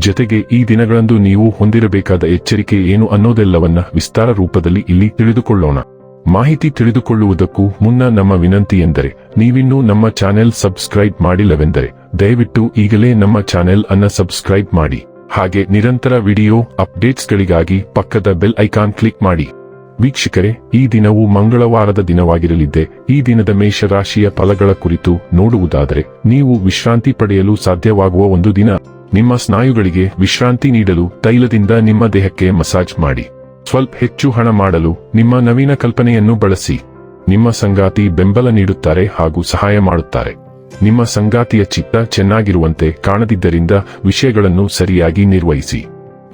ಜೊತೆಗೆ ಈ ದಿನಗಳಂದು ನೀವು ಹೊಂದಿರಬೇಕಾದ ಎಚ್ಚರಿಕೆ ಏನು ಅನ್ನೋದೆಲ್ಲವನ್ನ ವಿಸ್ತಾರ ರೂಪದಲ್ಲಿ ಇಲ್ಲಿ ತಿಳಿದುಕೊಳ್ಳೋಣ. ಮಾಹಿತಿ ತಿಳಿದುಕೊಳ್ಳುವುದಕ್ಕೂ ಮುನ್ನ ನಮ್ಮ ವಿನಂತಿ ಎಂದರೆ, ನೀವಿನ್ನೂ ನಮ್ಮ ಚಾನೆಲ್ ಸಬ್ಸ್ಕ್ರೈಬ್ ಮಾಡಿಲ್ಲವೆಂದರೆ, ದಯವಿಟ್ಟು ಈಗಲೇ ನಮ್ಮ ಚಾನೆಲ್ ಅನ್ನ ಸಬ್ಸ್ಕ್ರೈಬ್ ಮಾಡಿ. ಹಾಗೆ ನಿರಂತರ ವಿಡಿಯೋ ಅಪ್ಡೇಟ್ಸ್ಗಳಿಗಾಗಿ ಪಕ್ಕದ ಬೆಲ್ ಐಕಾನ್ ಕ್ಲಿಕ್ ಮಾಡಿ. ವೀಕ್ಷಕರೇ, ಈ ದಿನವು ಮಂಗಳವಾರದ ದಿನವಾಗಿರಲಿದ್ದೆ, ಈ ದಿನದ ಮೇಷರಾಶಿಯ ಫಲಗಳ ಕುರಿತು ನೋಡುವುದಾದರೆ, ನೀವು ವಿಶ್ರಾಂತಿ ಪಡೆಯಲು ಸಾಧ್ಯವಾಗುವ ಒಂದು ದಿನ. ನಿಮ್ಮ ಸ್ನಾಯುಗಳಿಗೆ ವಿಶ್ರಾಂತಿ ನೀಡಲು ತೈಲದಿಂದ ನಿಮ್ಮ ದೇಹಕ್ಕೆ ಮಸಾಜ್ ಮಾಡಿ. ಸ್ವಲ್ಪ ಹೆಚ್ಚು ಹಣ ಮಾಡಲು ನಿಮ್ಮ ನವೀನ ಕಲ್ಪನೆಯನ್ನು ಬಳಸಿ. ನಿಮ್ಮ ಸಂಗಾತಿ ಬೆಂಬಲ ನೀಡುತ್ತಾರೆ ಹಾಗೂ ಸಹಾಯ ಮಾಡುತ್ತಾರೆ. ನಿಮ್ಮ ಸಂಗಾತಿಯ ಚಿತ್ತ ಚೆನ್ನಾಗಿರುವಂತೆ ಕಾಣದಿದ್ದರಿಂದ ವಿಷಯಗಳನ್ನು ಸರಿಯಾಗಿ ನಿರ್ವಹಿಸಿ.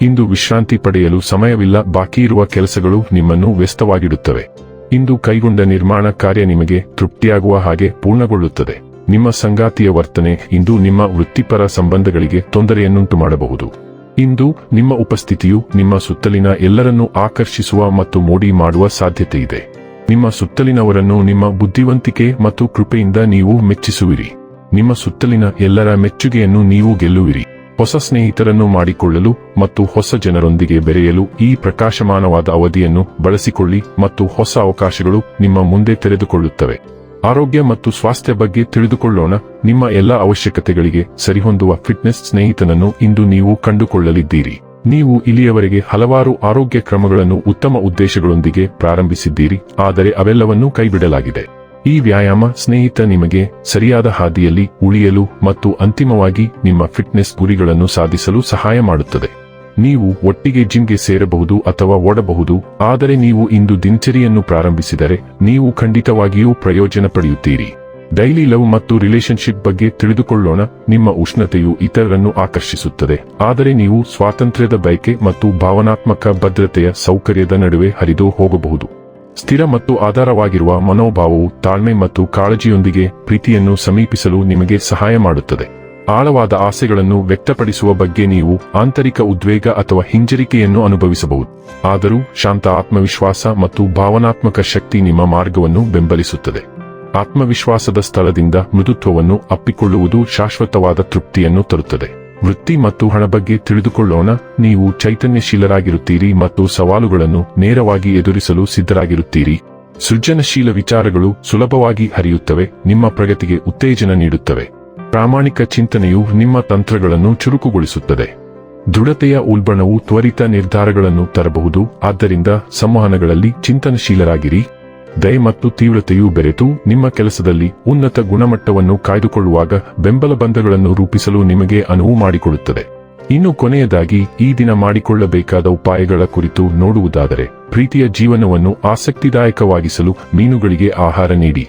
ಇಂದು ವಿಶ್ರಾಂತಿ ಪಡೆಯಲು ಸಮಯವಿಲ್ಲ, ಬಾಕಿ ಇರುವ ಕೆಲಸಗಳು ನಿಮ್ಮನ್ನು ವ್ಯಸ್ತವಾಗಿಡುತ್ತವೆ. ಇಂದು ಕೈಗೊಂಡ ನಿರ್ಮಾಣ ಕಾರ್ಯ ನಿಮಗೆ ತೃಪ್ತಿಯಾಗುವ ಹಾಗೆ ಪೂರ್ಣಗೊಳ್ಳುತ್ತದೆ. ನಿಮ್ಮ ಸಂಗಾತಿಯ ವರ್ತನೆ ಇಂದು ನಿಮ್ಮ ವೃತ್ತಿಪರ ಸಂಬಂಧಗಳಿಗೆ ತೊಂದರೆಯನ್ನುಂಟು ಮಾಡಬಹುದು ಇಂದು ನಿಮ್ಮ ಉಪಸ್ಥಿತಿಯು ನಿಮ್ಮ ಸುತ್ತಲಿನ ಎಲ್ಲರನ್ನೂ ಆಕರ್ಷಿಸುವ ಮತ್ತು ಮೋಡಿ ಮಾಡುವ ಸಾಧ್ಯತೆ ಇದೆ ನಿಮ್ಮ ಸುತ್ತಲಿನವರನ್ನು ನಿಮ್ಮ ಬುದ್ಧಿವಂತಿಕೆ ಮತ್ತು ಕೃಪೆಯಿಂದ ನೀವು ಮೆಚ್ಚಿಸುವಿರಿ. ನಿಮ್ಮ ಸುತ್ತಲಿನ ಎಲ್ಲರ ಮೆಚ್ಚುಗೆಯನ್ನು ನೀವು ಗೆಲ್ಲುವಿರಿ. ಹೊಸ ಸ್ನೇಹಿತರನ್ನು ಮಾಡಿಕೊಳ್ಳಲು ಮತ್ತು ಹೊಸ ಜನರೊಂದಿಗೆ ಬೆರೆಯಲು ಈ ಪ್ರಕಾಶಮಾನವಾದ ಅವಧಿಯನ್ನು ಬಳಸಿಕೊಳ್ಳಿ ಮತ್ತು ಹೊಸ ಅವಕಾಶಗಳು ನಿಮ್ಮ ಮುಂದೆ ತೆರೆದುಕೊಳ್ಳುತ್ತವೆ. ಆರೋಗ್ಯ ಮತ್ತು ಸ್ವಾಸ್ಥ್ಯ ಬಗ್ಗೆ ತಿಳಿದುಕೊಳ್ಳೋಣ. ನಿಮ್ಮ ಎಲ್ಲ ಅವಶ್ಯಕತೆಗಳಿಗೆ ಸರಿಹೊಂದುವ ಫಿಟ್ನೆಸ್ ಸ್ನೇಹಿತನನ್ನು ಇಂದು ನೀವು ಕಂಡುಕೊಳ್ಳಲಿದ್ದೀರಿ. ನೀವು ಇಲ್ಲಿಯವರೆಗೆ ಹಲವಾರು ಆರೋಗ್ಯ ಕ್ರಮಗಳನ್ನು ಉತ್ತಮ ಉದ್ದೇಶಗಳೊಂದಿಗೆ ಪ್ರಾರಂಭಿಸಿದ್ದೀರಿ, ಆದರೆ ಅವೆಲ್ಲವನ್ನೂ ಕೈಬಿಡಲಾಗಿದೆ. ಈ ವ್ಯಾಯಾಮ ಸ್ನೇಹಿತ ನಿಮಗೆ ಸರಿಯಾದ ಹಾದಿಯಲ್ಲಿ ಉಳಿಯಲು ಮತ್ತು ಅಂತಿಮವಾಗಿ ನಿಮ್ಮ ಫಿಟ್ನೆಸ್ ಗುರಿಗಳನ್ನು ಸಾಧಿಸಲು ಸಹಾಯ ಮಾಡುತ್ತದೆ. ನೀವು ಒಟ್ಟಿಗೆ ಜಿಮ್ಗೆ ಸೇರಬಹುದು ಅಥವಾ ಓಡಬಹುದು, ಆದರೆ ನೀವು ಇಂದು ದಿನಚರಿಯನ್ನು ಪ್ರಾರಂಭಿಸಿದರೆ ನೀವು ಖಂಡಿತವಾಗಿಯೂ ಪ್ರಯೋಜನ ಪಡೆಯುತ್ತೀರಿ. ಡೈಲಿ ಲವ್ ಮತ್ತು ರಿಲೇಶನ್ಶಿಪ್ ಬಗ್ಗೆ ತಿಳಿದುಕೊಳ್ಳೋಣ, ನಿಮ್ಮ ಉಷ್ಣತೆಯು ಇತರರನ್ನು ಆಕರ್ಷಿಸುತ್ತದೆ, ಆದರೆ ನೀವು ಸ್ವಾತಂತ್ರ್ಯದ ಬಯಕೆ ಮತ್ತು ಭಾವನಾತ್ಮಕ ಭದ್ರತೆಯ ಸೌಕರ್ಯದ ನಡುವೆ ಹರಿದು ಹೋಗಬಹುದು. ಸ್ಥಿರ ಮತ್ತು ಆಧಾರವಾಗಿರುವ ಮನೋಭಾವವು ತಾಳ್ಮೆ ಮತ್ತು ಕಾಳಜಿಯೊಂದಿಗೆ ಪ್ರೀತಿಯನ್ನು ಸಮೀಪಿಸಲು ನಿಮಗೆ ಸಹಾಯ ಮಾಡುತ್ತದೆ. ಆಳವಾದ ಆಸೆಗಳನ್ನು ವ್ಯಕ್ತಪಡಿಸುವ ಬಗ್ಗೆ ನೀವು ಆಂತರಿಕ ಉದ್ವೇಗ ಅಥವಾ ಹಿಂಜರಿಕೆಯನ್ನು ಅನುಭವಿಸಬಹುದು. ಆದರೂ ಶಾಂತ ಆತ್ಮವಿಶ್ವಾಸ ಮತ್ತು ಭಾವನಾತ್ಮಕ ಶಕ್ತಿ ನಿಮ್ಮ ಮಾರ್ಗವನ್ನು ಬೆಂಬಲಿಸುತ್ತದೆ. ಆತ್ಮವಿಶ್ವಾಸದ ಸ್ಥಳದಿಂದ ಮೃದುತ್ವವನ್ನು ಅಪ್ಪಿಕೊಳ್ಳುವುದು ಶಾಶ್ವತವಾದ ತೃಪ್ತಿಯನ್ನು ತರುತ್ತದೆ. ವೃತ್ತಿ ಮತ್ತು ಹಣ ಬಗ್ಗೆ ತಿಳಿದುಕೊಳ್ಳೋಣ. ನೀವು ಚೈತನ್ಯಶೀಲರಾಗಿರುತ್ತೀರಿ ಮತ್ತು ಸವಾಲುಗಳನ್ನು ನೇರವಾಗಿ ಎದುರಿಸಲು ಸಿದ್ಧರಾಗಿರುತ್ತೀರಿ. ಸೃಜನಶೀಲ ವಿಚಾರಗಳು ಸುಲಭವಾಗಿ ಹರಿಯುತ್ತವೆ, ನಿಮ್ಮ ಪ್ರಗತಿಗೆ ಉತ್ತೇಜನ ನೀಡುತ್ತವೆ. ಪ್ರಾಮಾಣಿಕ ಚಿಂತನೆಯು ನಿಮ್ಮ ತಂತ್ರಗಳನ್ನು ಚುರುಕುಗೊಳಿಸುತ್ತದೆ. ದೃಢತೆಯ ಉಲ್ಬಣವು ತ್ವರಿತ ನಿರ್ಧಾರಗಳನ್ನು ತರಬಹುದು, ಆದ್ದರಿಂದ ಸಂವಹನಗಳಲ್ಲಿ ಚಿಂತನಶೀಲರಾಗಿರಿ. ದಯ ಮತ್ತು ತೀವ್ರತೆಯು ಬೆರೆತು ನಿಮ್ಮ ಕೆಲಸದಲ್ಲಿ ಉನ್ನತ ಗುಣಮಟ್ಟವನ್ನು ಕಾಯ್ದುಕೊಳ್ಳುವಾಗ ಬೆಂಬಲ ಬಂಧಗಳನ್ನು ರೂಪಿಸಲು ನಿಮಗೆ ಅನುವು ಮಾಡಿಕೊಡುತ್ತದೆ. ಇನ್ನು ಕೊನೆಯದಾಗಿ, ಈ ದಿನ ಮಾಡಿಕೊಳ್ಳಬೇಕಾದ ಉಪಾಯಗಳ ಕುರಿತು ನೋಡುವುದಾದರೆ, ಪ್ರೀತಿಯ ಜೀವನವನ್ನು ಆಸಕ್ತಿದಾಯಕವಾಗಿಸಲು ಮೀನುಗಳಿಗೆ ಆಹಾರ ನೀಡಿ.